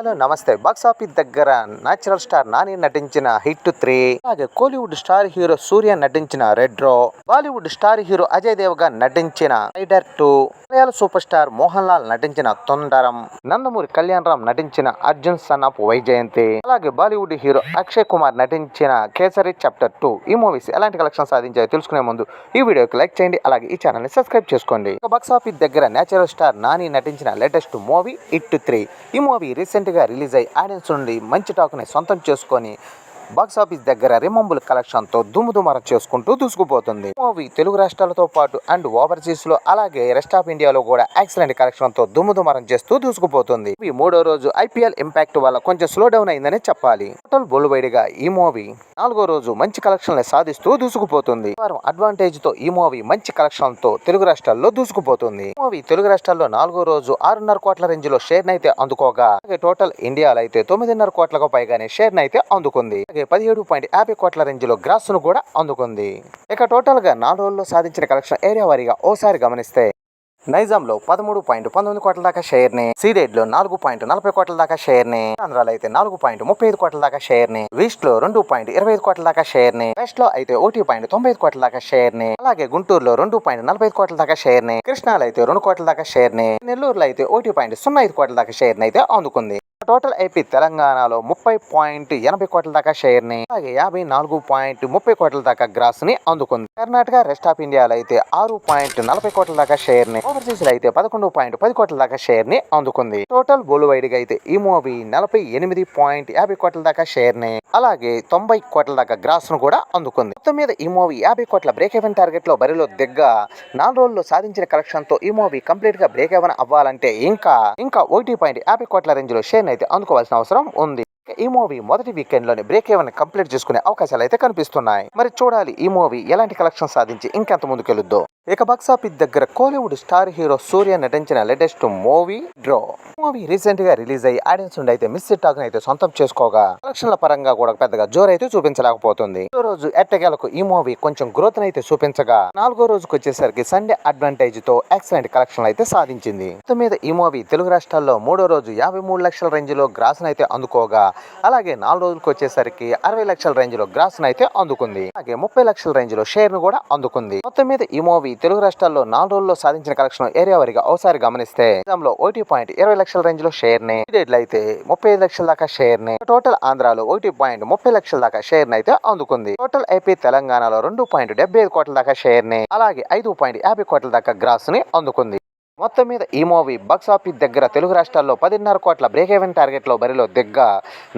Hello నమస్తే. Box office దగ్గర natural star Nani నటించిన హిట్ త్రీ అలాగే కోలీవుడ్ స్టార్ హీరో సూర్య నటించిన retro Bollywood star hero Ajay దేవ్గా నటించిన raid two Malayalam super star Mohan Lal నటించిన తొందరం నందమూరి కళ్యాణ్ రామ్ నటించిన అర్జున్ సన్ ఆఫ్ వైజయంతి అలాగే బాలీవుడ్ హీరో అక్షయ్ కుమార్ నటించిన కేసరి చాప్టర్ టూ. ఈ మూవీస్ ఎలాంటి కలెక్షన్ సాధించాయో తెలుసుకునే ముందు ఈ వీడియోకి లైక్ చేయండి అలాగే ఈ ఛానల్ని సబ్స్క్రైబ్ చేసుకోండి. బాక్స్ ఆఫీస్ దగ్గర న్యాచురల్ స్టార్ నాని నటించిన లేటెస్ట్ మూవీ ఇట్ త్రీ. ఈ మూవీ రీసెంట్ రీసెంట్గా రిలీజ్ అయ్యి ఆడియన్స్ నుండి మంచి టాక్ని సొంతం చేసుకొని బాక్స్ ఆఫీస్ దగ్గర రిమంబుల్ కలెక్షన్తో దుమ్ముదుమర చేసుకుంటూ దూసుకుపోతుంది. మూవీ తెలుగు రాష్ట్రాలతో పాటు అండ్ ఓవర్సీస్లో అలాగే రెస్ట్ ఆఫ్ ఇండియాలో కూడా ఎక్సలెంట్ కలెక్షన్తో దుమ్ముదుమరం చేస్తూ దూసుకుపోతుంది. ఈ మూడో రోజు ఐపీఎల్ ఇంపాక్ట్ వల్ల కొంచెం స్లో డౌన్ అయిందని చెప్పాలి. టోటల్ బొలువైడిగా ఈ మూవీ నాలుగో రోజు మంచి కలెక్షన్లు సాధిస్తూ దూసుకుపోతుంది. వారం అడ్వాంటేజ్తో ఈ మూవీ మంచి కలెక్షన్తో తెలుగు రాష్ట్రాల్లో దూసుకుపోతుంది. మూవీ తెలుగు రాష్ట్రాల్లో నాలుగో రోజు ఆరున్నర కోట్ల రేంజ్లో షేర్ నైతే అందుకోగా టోటల్ ఇండియాలో అయితే తొమ్మిదిన్నర కోట్లకు పైగానే షేర్ నైతే అందుకుంది అలాగే పదిహేడు పాయింట్ యాభై కోట్ల రేంజ్లో గ్రాస్ను కూడా అందుకుంది. ఇక టోటల్గా నాలుగు రోజుల్లో సాధించిన కలెక్షన్ ఏరియా వారీగా ఓసారి గమనిస్తే నైజాంలో పదమూడు పాయింట్ పంతొమ్మిది కోట్ల దాకా షేర్ని లో నాలుగు పాయింట్ నలభై కోట్ల దాకా షేర్ని ఆంధ్రాలో అయితే నాలుగు పాయింట్ ముప్పై ఐదు కోట్ల దాకా షేర్ని వెస్ట్లో రెండు పాయింట్ ఇరవై ఐదు కోట్ల దాకా షేర్ని వెస్ట్లో అయితే ఒకటి పాయింట్ తొంభై ఐదు కోట్ల దాకా షేర్ని అలాగే గుంటూరులో రెండు పాయింట్ నలభై ఐదు కోట్ల దాకా షేర్ని కృష్ణాలో అయితే రెండు కోట్ల దాకా షేర్ని నెల్లూరులో అయితే ఒకటి పాయింట్ సున్నా ఐదు కోట్ల దాకా షేర్ని అయితే అందుకుంది. టోటల్ ఐపీ తెలంగాణలో ముప్పై పాయింట్ ఎనభై కోట్ల దాకా షేర్ని అలాగే యాభై నాలుగు పాయింట్ ముప్పై కోట్ల దాకా గ్రాస్ని అందుకుంది. కర్ణాటక రెస్ట్ ఆఫ్ ఇండియాలో అయితే ఆరు పాయింట్ నలభై కోట్ల దాకా షేర్ని ఓవర్సీస్లో అయితే పదకొండు పాయింట్ పది కోట్ల దాకా షేర్ని అందుకుంది. టోటల్ బోలువైడ్గా అయితే ఈ మూవీ నలభై ఎనిమిది పాయింట్ యాభై కోట్ల దాకా షేర్ని అలాగే తొంభై కోట్ల దాకా గ్రాస్ను కూడా అందుకుంది. మొత్తం మీద ఈ మూవీ యాభై కోట్ల బ్రేక్ ఎవెన్ టార్గెట్లో బరిలో దిగ్గ నాలుగు రోజుల్లో సాధించిన కలెక్షన్తో ఈ మూవీ కంప్లీట్గా బ్రేక్ ఎవెన్ అవ్వాలంటే ఇంకా ఇంకా ఒకటి పాయింట్ యాభై కోట్ల రేంజ్లో షేర్ అయితే అందుకోవాల్సిన అవసరం ఉంది. ఈ మూవీ మొదటి వీకెండ్లోనే బ్రేక్ ఏమైనా కంప్లీట్ చేసుకునే అవకాశాలు అయితే కనిపిస్తున్నాయి. మరి చూడాలి ఈ మూవీ ఎలాంటి కలెక్షన్ సాధించి ఇంకెంత ముందుకెళ్ళుద్దో ఇక బాక్సాఫీస్ దగ్గర కోలీవుడ్ స్టార్ హీరో సూర్య నటించిన లేటెస్ట్ మూవీ డ్రో మూవీ రీసెంట్గా రిలీజ్ అయ్యి ఆడియన్స్ నుండి అయితే మిస్ టాక్ అయితే సొంతం చేసుకోగా. కలెక్షన్ల పరంగా కూడా పెద్దగా జోరు అయితే చూపించలేకపోతుంది. రోజు ఎట్టగేలకు ఈ మూవీ కొంచెం గ్రోత్ అయితే చూపించగా నాలుగో రోజుకి వచ్చేసరికి సండే అడ్వాంటేజ్తో ఎక్సలెంట్ కలెక్షన్ అయితే సాధించింది. మొత్తం మీద ఈ మూవీ తెలుగు రాష్ట్రాల్లో మూడో రోజు యాభై మూడు లక్షల రేంజ్లో గ్రాస్ అయితే అందుకోగా అలాగే నాలుగు రోజులకు వచ్చేసరికి అరవై లక్షల రేంజ్లో గ్రాస్ అయితే అందుకుంది. అలాగే ముప్పై లక్షల రేంజ్లో షేర్ను కూడా అందుకుంది. మొత్తం మీద ఈ మూవీ తెలుగు రాష్ట్రాల్లో నాలుగు రోజుల్లో సాధించిన కలెక్షన్ ఏరియా వారిగా ఒకసారి గమనిస్తే ఒకటి పాయింట్ ఇరవై లక్షల రేంజ్లో షేర్ని అయితే ముప్పై ఐదు లక్షల దాకా షేర్ని. టోటల్ ఆంధ్రాలో ఒకటి పాయింట్ ముప్పై లక్షల దాకా షేర్ని అయితే అందుకుంది. టోటల్ ఐపీ తెలంగాణలో రెండు పాయింట్ డెబ్బై ఐదు కోట్ల దాకా షేర్ని అలాగే ఐదు పాయింట్ యాభై కోట్ల దాకా గ్రాస్ని అందుకుంది. మొత్తం మీద ఈ మూవీ బాక్సాఫీస్ దగ్గర తెలుగు రాష్ట్రాల్లో పదిన్నర కోట్ల బ్రేక్ ఎవెన్ టార్గెట్లో బరిలో దిగ్గా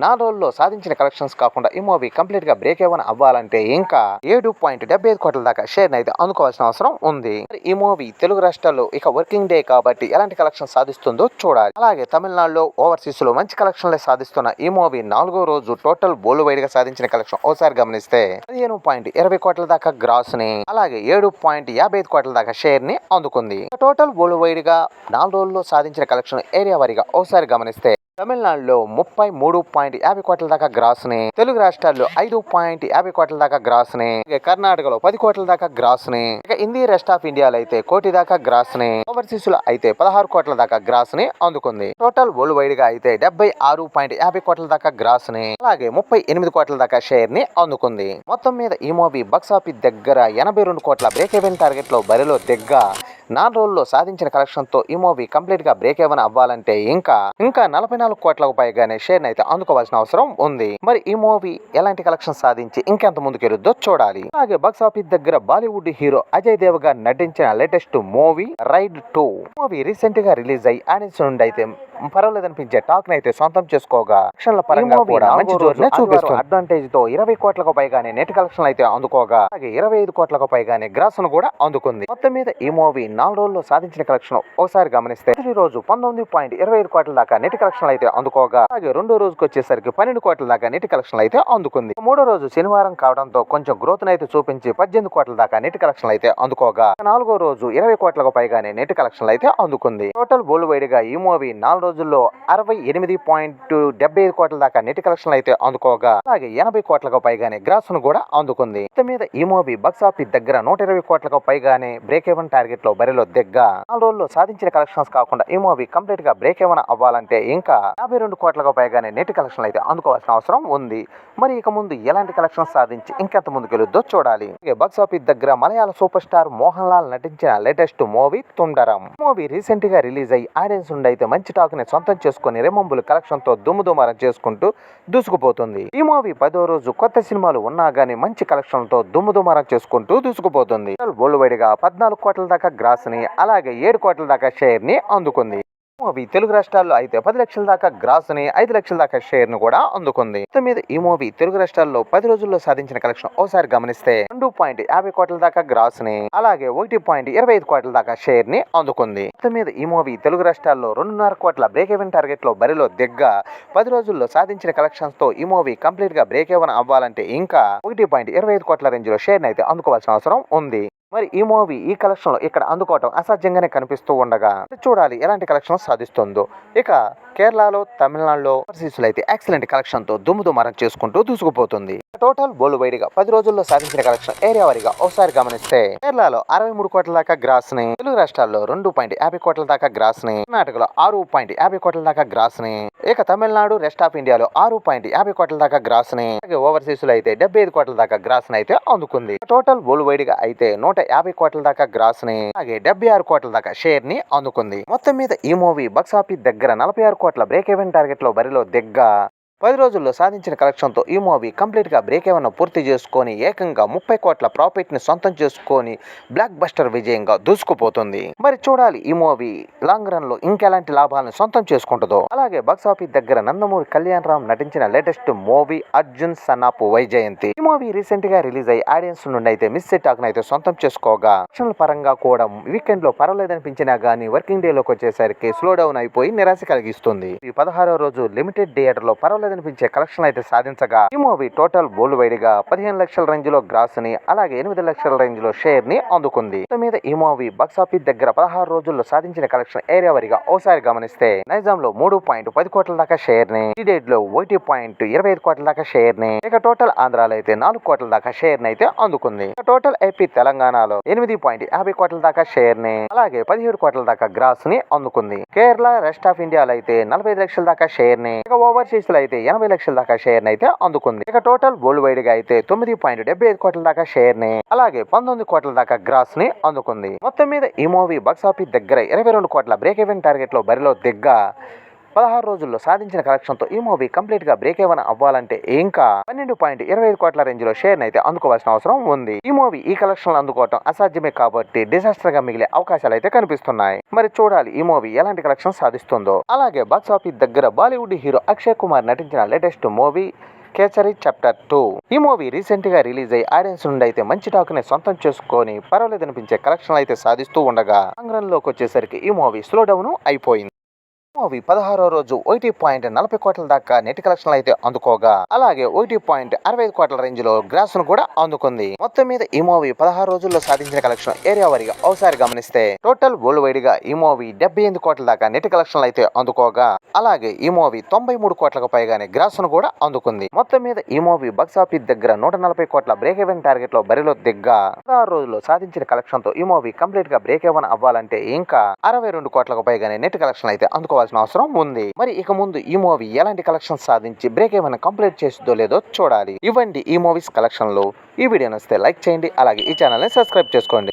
నాలుగు రోజుల్లో సాధించిన కలెక్షన్స్ కాకుండా ఈ మూవీ కంప్లీట్గా బ్రేక్ ఎవెన్ అవ్వాలంటే ఇంకా ఏడు పాయింట్ డెబ్బై ఐదు కోట్ల దాకా షేర్ అయితే అందుకోవాల్సిన అవసరం ఉంది. ఈ మూవీ తెలుగు రాష్ట్రాల్లో ఇక వర్కింగ్ డే కాబట్టి ఎలాంటి కలెక్షన్ సాధిస్తుందో చూడాలి. అలాగే తమిళనాడులో ఓవర్సీస్లో మంచి కలెక్షన్లే సాధిస్తున్న ఈ మూవీ నాలుగో రోజు టోటల్ బోలు వైడ్గా సాధించిన కలెక్షన్ ఒకసారి గమనిస్తే పదిహేను పాయింట్ ఇరవై కోట్ల దాకా గ్రాస్ని అలాగే ఏడు పాయింట్ యాభై ఐదు కోట్ల దాకా షేర్ని అందుకుంది. టోటల్ బోలు వైడ్ గా నాలుగు రోజుల్లో సాధించిన కలెక్షన్ ఏరియా వారీగా ఒకసారి గమనిస్తే తమిళనాడులో ముప్పై మూడు పాయింట్ యాభై కోట్ల దాకా గ్రాస్ని తెలుగు రాష్ట్రాల్లో ఐదు పాయింట్ యాభై కోట్ల దాకా గ్రాస్ని కర్ణాటకలో పది కోట్ల దాకా గ్రాస్ని ఇక హిందీ రెస్ట్ ఆఫ్ ఇండియాలో అయితే కోటి దాకా గ్రాస్ని ఓవర్సీస్లో అయితే పదహారు కోట్ల దాకా గ్రాస్ని అందుకుంది. టోటల్ వరల్డ్ వైడ్గా అయితే డెబ్బై ఆరు పాయింట్ యాభై కోట్ల దాకా గ్రాస్ని అలాగే ముప్పై ఎనిమిది కోట్ల దాకా షేర్ని అందుకుంది. మొత్తం మీద ఈ మూవీ బక్సాఫీస్ ఆఫీస్ దగ్గర ఎనభై రెండు కోట్ల బ్రేక్ ఈవెన్ టార్గెట్లో బరిలో దిగ్గా నాలుగు రోజుల్లో సాధించిన కలెక్షన్తో ఈ మూవీ కంప్లీట్గా బ్రేక్ ఎవెన్ అవ్వాలంటే ఇంకా ఇంకా నలభై నాలుగు కోట్లకు పైగానే షేర్ అయితే అందుకోవాల్సిన అవసరం ఉంది. మరి ఈ మూవీ ఎలాంటి కలెక్షన్ సాధించి ఇంకెంత ముందుకెళ్ళుద్దో చూడాలి. అలాగే బాక్స్ ఆఫీస్ దగ్గర బాలీవుడ్ హీరో అజయ్ దేవ్ గారు నటించిన latest movie raid two movie రీసెంట్గా రిలీజ్ అయ్యి ఆడియన్స్ నుండి అయితే పర్వాలేదు అనిపించే టాక్ అయితే సొంతం చేసుకోగా. కలెక్షన్ల పరంగా కూడా మంచి జోరునే చూపిస్తుంది. అడ్వాంటేజ్తో ఇరవై కోట్లకు పైగానే నెట్ కలెక్షన్ అయితే అందుకోగా. అలాగే ఇరవై ఐదు కోట్లకు పైగానే గ్రాస్ను కూడా అందుకుంది. మొత్తం మీద ఈ మూవీ నాలుగు రోజుల్లో సాధించిన కలెక్షన్ ఒకసారి గమనిస్తే ఈ రోజు పంతొమ్మిది పాయింట్ ఇరవై ఐదు కోట్ల దాకా నెట్ కలెక్షన్ అయితే అందుకోగా. అలాగే రెండో రోజుకి వచ్చేసరికి పన్నెండు కోట్ల దాకా నెట్ కలెక్షన్ అయితే అందుకుంది. మూడో రోజు శనివారం కావడంతో కొంచెం గ్రోత్ అయితే చూపించి పద్దెనిమిది కోట్ల దాకా నెట్ కలెక్షన్ అయితే అందుకోగా. నాలుగో రోజు ఇరవై కోట్లకు పైగానే నెట్ కలెక్షన్ అయితే అందుకుంది. టోటల్ బోల్డ్ వైడ్గా ఈ మూవీ నాలుగు రోజుల్లో అరవై ఎనిమిది పాయింట్ డెబ్బై ఐదు కోట్ల దాకా నెట్ కలెక్షన్లు అయితే అందుకోగా అలాగే ఎనభై కోట్లకు పైగానే గ్రాస్ను కూడా అందుకుంది. ఇంత మీద ఈ మూవీ బాక్స్ ఆఫీస్ దగ్గర నూట ఇరవై కోట్లకు పైగానే బ్రేక్ ఎవెన్ టార్గెట్లో బరిలో దిగ్గ. నాలుగు రోజుల్లో సాధించిన కలెక్షన్స్ కాకుండా ఈ మూవీ కంప్లీట్గా బ్రేక్ ఎవెన్ అవ్వాలంటే ఇంకా యాభై రెండు కోట్లకు పైగానే నెట్ కలెక్షన్లు అయితే అందుకోవాల్సిన అవసరం ఉంది. మరి ఇక ముందు ఎలాంటి కలెక్షన్స్ సాధించి ఇంకెంత ముందుకెళ్ళొద్దో చూడాలి. బాక్స్ ఆఫీస్ దగ్గర మలయాళ సూపర్ స్టార్ మోహన్ లాల్ నటించిన లేటెస్ట్ మూవీ తుండరం మూవీ రీసెంట్గా రిలీజ్ అయ్యి ఆడియన్స్ నుండి అయితే మంచి టాక్ ని సొంతం చేసుకుని రెమంబుల్ కలెక్షన్తో దుమ్ము దుమారం చేసుకుంటూ దూసుకుపోతుంది. ఈ మూవీ పదో రోజు కొత్త సినిమాలు ఉన్నా గానీ మంచి కలెక్షన్తో దుమ్ము దుమారం చేసుకుంటూ దూసుకుపోతుంది. వరల్డ్గా పద్నాలుగు కోట్ల దాకా గ్రాస్ని అలాగే ఏడు కోట్ల దాకా షేర్ని అందుకుంది. మూవీ తెలుగు రాష్ట్రాల్లో అయితే పది లక్షల దాకా గ్రాస్ని ఐదు లక్షల దాకా షేర్ను కూడా అందుకుంది. మీద ఈ మూవీ తెలుగు రాష్ట్రాల్లో పది రోజుల్లో సాధించిన కలెక్షన్ ఓసారి గమనిస్తే రెండు పాయింట్ యాభై కోట్ల దాకా గ్రాస్ని అలాగే ఒకటి పాయింట్ ఇరవై ఐదు కోట్ల దాకా షేర్ని అందుకుంది. మీద ఈ మూవీ తెలుగు రాష్ట్రాల్లో రెండున్నర కోట్ల బ్రేక్ ఎవెన్ టార్గెట్లో బరిలో దిగ్గ పది రోజుల్లో సాధించిన కలెక్షన్స్తో ఈ మూవీ కంప్లీట్గా బ్రేక్ ఎవెన్ అవ్వాలంటే ఇంకా ఒకటి పాయింట్ ఇరవై ఐదు కోట్ల రేంజ్లో షేర్ అయితే అందుకోవాల్సిన అవసరం ఉంది. మరి ఈ మూవీ ఈ కలెక్షన్లో ఇక్కడ అందుకోవటం అసాధ్యంగానే కనిపిస్తూ ఉండగా చూడాలి ఎలాంటి కలెక్షన్ సాధిస్తుందో. ఇక కేరళలో తమిళనాడులో ఓవర్సీస్లో అయితే ఎక్సలెంట్ కలెక్షన్తో దుమ్ము దుమారం చేసుకుంటూ దూసుకుపోతుంది. టోటల్ వరల్డ్ వైడ్గా పది రోజుల్లో సాధించిన కలెక్షన్ ఏరియా వారిగా ఒకసారి గమనిస్తే కేరళలో అరవై మూడు కోట్ల దాకా గ్రాస్ని తెలుగు రాష్ట్రాల్లో రెండు పాయింట్ యాభై కోట్ల దాకా గ్రాస్ని కర్ణాటకలో ఆరు పాయింట్ యాభై కోట్ల దాకా గ్రాస్ని ఇక తమిళనాడు రెస్ట్ ఆఫ్ ఇండియాలో ఆరు పాయింట్ యాభై కోట్ల దాకా గ్రాస్ని అలాగే ఓవర్సీస్లో అయితే డెబ్బై ఐదు కోట్ల దాకా గ్రాస్ని అయితే అందుకుంది. టోటల్ వరల్డ్ వైడ్గా అయితే నూట యాభై కోట్ల దాకా గ్రాస్ని అలాగే డెబ్బై ఆరు కోట్ల దాకా షేర్ని అందుకుంది. మొత్తం మీద ఈ మూవీ బాక్స్ ఆఫీస్ దగ్గర నలభై ఆరు కోట్ల బ్రేక్ ఈవెన్ టార్గెట్లో బరిలో దిగ్గా పది రోజుల్లో సాధించిన కలెక్షన్తో ఈ మూవీ కంప్లీట్గా బ్రేక్ ఏమైనా పూర్తి చేసుకొని ఏకంగా ముప్పై కోట్ల ప్రాఫిట్ని సొంతం చేసుకొని బ్లాక్ బస్టర్ విజయంగా దూసుకుపోతుంది. మరి చూడాలి ఈ మూవీ లాంగ్ రన్లో ఇంకెలాంటి లాభాలను సొంతం చేసుకుంటుందో. అలాగే బాక్సాఫీస్ దగ్గర నందమూరి కళ్యాణ్ రామ్ నటించిన latest movie Arjun son of Vyjayanthi. ఈ మూవీ రీసెంట్గా రిలీజ్ అయ్యి ఆడియన్స్ నుండి అయితే మిస్ టాక్ అయితే సొంతం చేసుకోగా. యాక్షన్ల పరంగా కూడా వీకెండ్లో పర్వాలేదనిపించినా గానీ వర్కింగ్ డే లోకి వచ్చేసరికి స్లో డౌన్ అయిపోయి నిరాశ కలిగిస్తుంది. ఈ పదహారో రోజు లిమిటెడ్ థియేటర్లో పర్వాలేదు పర్వాలేదనిపించే కలెక్షన్ అయితే సాధించగా ఈ మూవీ టోటల్ బోల్డ్ వైడ్గా పదిహేను లక్షల రేంజ్లో గ్రాస్ని అలాగే ఎనిమిది లక్షల రేంజ్లో షేర్ని అందుకుంది మీద ఈ మూవీ బాక్స్ ఆఫీస్ దగ్గర పదహారు రోజుల్లో సాధించిన కలెక్షన్ ఏరియా వారిగా ఓసారి గమనిస్తే నైజాం లో మూడు పాయింట్ పది కోట్ల దాకా షేర్ని డేట్లో ఒకటి పాయింట్ ఇరవై ఐదు కోట్ల దాకా షేర్ని ఇక టోటల్ ఆంధ్రాలో అయితే నాలుగు కోట్ల దాకా షేర్ని అయితే అందుకుంది. టోటల్ ఏపీ తెలంగాణలో ఎనిమిది పాయింట్ యాభై కోట్ల దాకా షేర్ని అలాగే పదిహేడు కోట్ల దాకా గ్రాస్ని అందుకుంది. కేరళ రెస్ట్ ఆఫ్ ఇండియాలో అయితే నలభై లక్షల దాకా షేర్ని ఇక ఓవర్సీస్లో అయితే ఎనభై లక్షల దాకా షేర్ అయితే అందుకుంది. ఇక టోటల్ వరల్డ్ వైడ్గా అయితే తొమ్మిది పాయింట్ డెబ్బై ఐదు కోట్ల దాకా షేర్ని అలాగే పంతొమ్మిది కోట్ల దాకా గ్రాస్ని అందుకుంది. మొత్తం మీద ఈ మూవీ బాక్సాఫీస్ దగ్గర ఇరవై రెండు కోట్ల బ్రేక్ ఈవెన్ టార్గెట్లో బరిలో దిగ్గా పదహారు రోజుల్లో సాధించిన కలెక్షన్తో ఈ మూవీ కంప్లీట్గా బ్రేక్ ఏమైనా అవ్వాలంటే ఇంకా పన్నెండు పాయింట్ ఇరవై ఐదు కోట్ల రేంజ్లో షేర్ అయితే అందుకోవాల్సిన అవసరం ఉంది. ఈ మూవీ ఈ కలెక్షన్ అందుకోవటం అసాధ్యమే కాబట్టి డిజాస్టర్గా మిగిలే అవకాశాలు అయితే కనిపిస్తున్నాయి. మరి చూడాలి ఈ మూవీ ఎలాంటి కలెక్షన్ సాధిస్తుందో. అలాగే బాక్స్ ఆఫీస్ దగ్గర బాలీవుడ్ హీరో అక్షయ్ కుమార్ నటించిన latest movie Kesari chapter two ఈ మూవీ రీసెంట్గా రిలీజ్ అయ్యి ఆడియన్స్ నుండి అయితే మంచి టాక్ని సొంతం చేసుకొని పర్వాలేదనిపించే కలెక్షన్ అయితే సాధిస్తూ ఉండగా లోకి వచ్చేసరికి ఈ మూవీ స్లో డౌన్ అయిపోయింది. మూవీ పదహారో రోజు ఒకటి పాయింట్ నలభై కోట్ల దాకా నెట్ కలెక్షన్లు అయితే అందుకోగా. అలాగే ఒకటి పాయింట్ అరవై ఐదు కోట్ల రేంజ్లో గ్రాస్ను కూడా అందుకుంది. మొత్తం మీద ఈ మూవీ పదహారు రోజుల్లో సాధించిన కలెక్షన్ ఏరియా వారిగా ఒకసారి గమనిస్తే టోటల్ వరల్డ్ వైడ్గా ఈ మూవీ డెబ్బై ఎనిమిది కోట్ల దాకా నెట్ కలెక్షన్లు అయితే అందుకోగా. అలాగే ఈ మూవీ తొంభై మూడు కోట్లకు పైగానే గ్రాస్ను కూడా అందుకుంది. మొత్తం మీద ఈ మూవీ బాక్స్ ఆఫీస్ దగ్గర నూట నలభై కోట్ల బ్రేక్ ఎవెన్ టార్గెట్లో బరిలో దిగ్గా. పదహారు రోజుల్లో సాధించిన కలెక్షన్తో ఈ మూవీ కంప్లీట్గా బ్రేక్ ఎవెన్ అవ్వాలంటే ఇంకా అరవై రెండు కోట్లకు పైగానే నెట్ కలెక్షన్ అయితే అందుకోవాలి చేసుకోవాల్సిన అవసరం ఉంది. మరి ఇక ముందు ఈ మూవీ ఎలాంటి కలెక్షన్ సాధించి బ్రేక్ ఏమైనా కంప్లీట్ చేస్తుందో లేదో చూడాలి. ఇవ్వండి ఈ మూవీస్ కలెక్షన్లో ఈ వీడియో నచ్చితే లైక్ చేయండి. అలాగే ఈ ఛానల్ని సబ్స్క్రైబ్ చేసుకోండి.